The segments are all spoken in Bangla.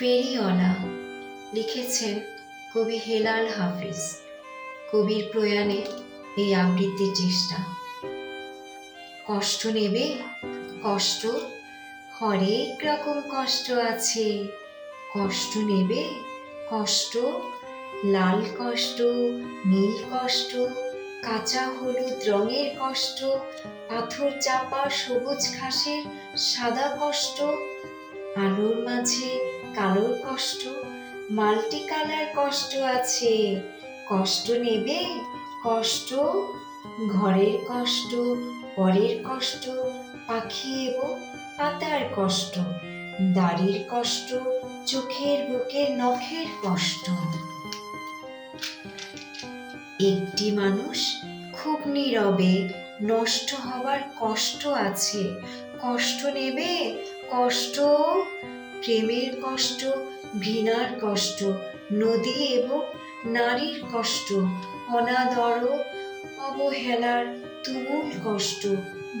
ফেরিওয়ালা লিখেছেন কবি হেলাল হাফিজ। কবির প্রয়াণে এই আবৃত্তির চেষ্টা। কষ্ট নেবে? কষ্ট? হরেক রকম কষ্ট আছে। কষ্ট নেবে? কষ্ট? লাল কষ্ট, নীল কষ্ট, কাঁচা হলুদ রঙের কষ্ট, পাথর চাপা সবুজ ঘাসের সাদা কষ্ট, আলোর মাঝে কালোর কষ্ট মাল্টি কালার কষ্ট আছে। কষ্ট নেবে, কষ্ট, ঘরের কষ্ট, পরের কষ্ট, পাখি এবং, পাতার কষ্ট, দাড়ির কষ্ট, চোখের বুকের নখের কষ্ট। একটি মানুষ খুব নীরবে, নষ্ট হবার কষ্ট আছে। কষ্ট নেবে, কষ্ট প্রেমের কষ্ট, ঘৃণার কষ্ট, নদী এবং নারীর কষ্ট, অনাদর অবহেলার তুমুল কষ্ট,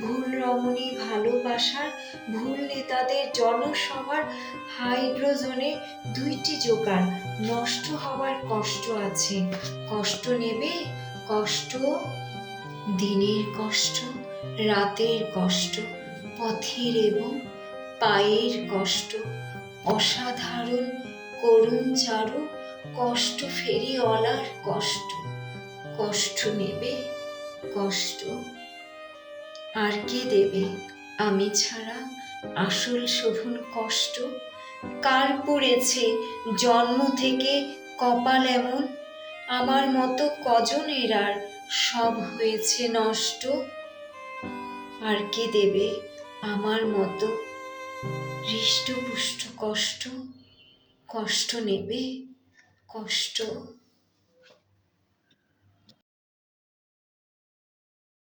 ভুল রমণী ভালোবাসার ভুল নেতাদের জনসভার হাইড্রোজনে দুইটি জোকার নষ্ট হওয়ার কষ্ট আছে, কষ্ট নেবে, কষ্ট, দিনের কষ্ট, রাতের কষ্ট, পথের এবং পায়ের কষ্ট। অসাধারণ, করুণ চারু, কষ্ট ফেরিওয়ালার কষ্ট। কষ্ট নেবে, কষ্ট আর কে দেবে? আমি ছাড়া আসল শোভন কষ্ট? কার পড়েছে জন্ম থেকে কপাল এমন? আমার মতো কজনের আর সব হয়েছে নষ্ট? আর কে দেবে আমার মতো হৃষ্টপুষ্ট কষ্ট কষ্ট নেবে কষ্ট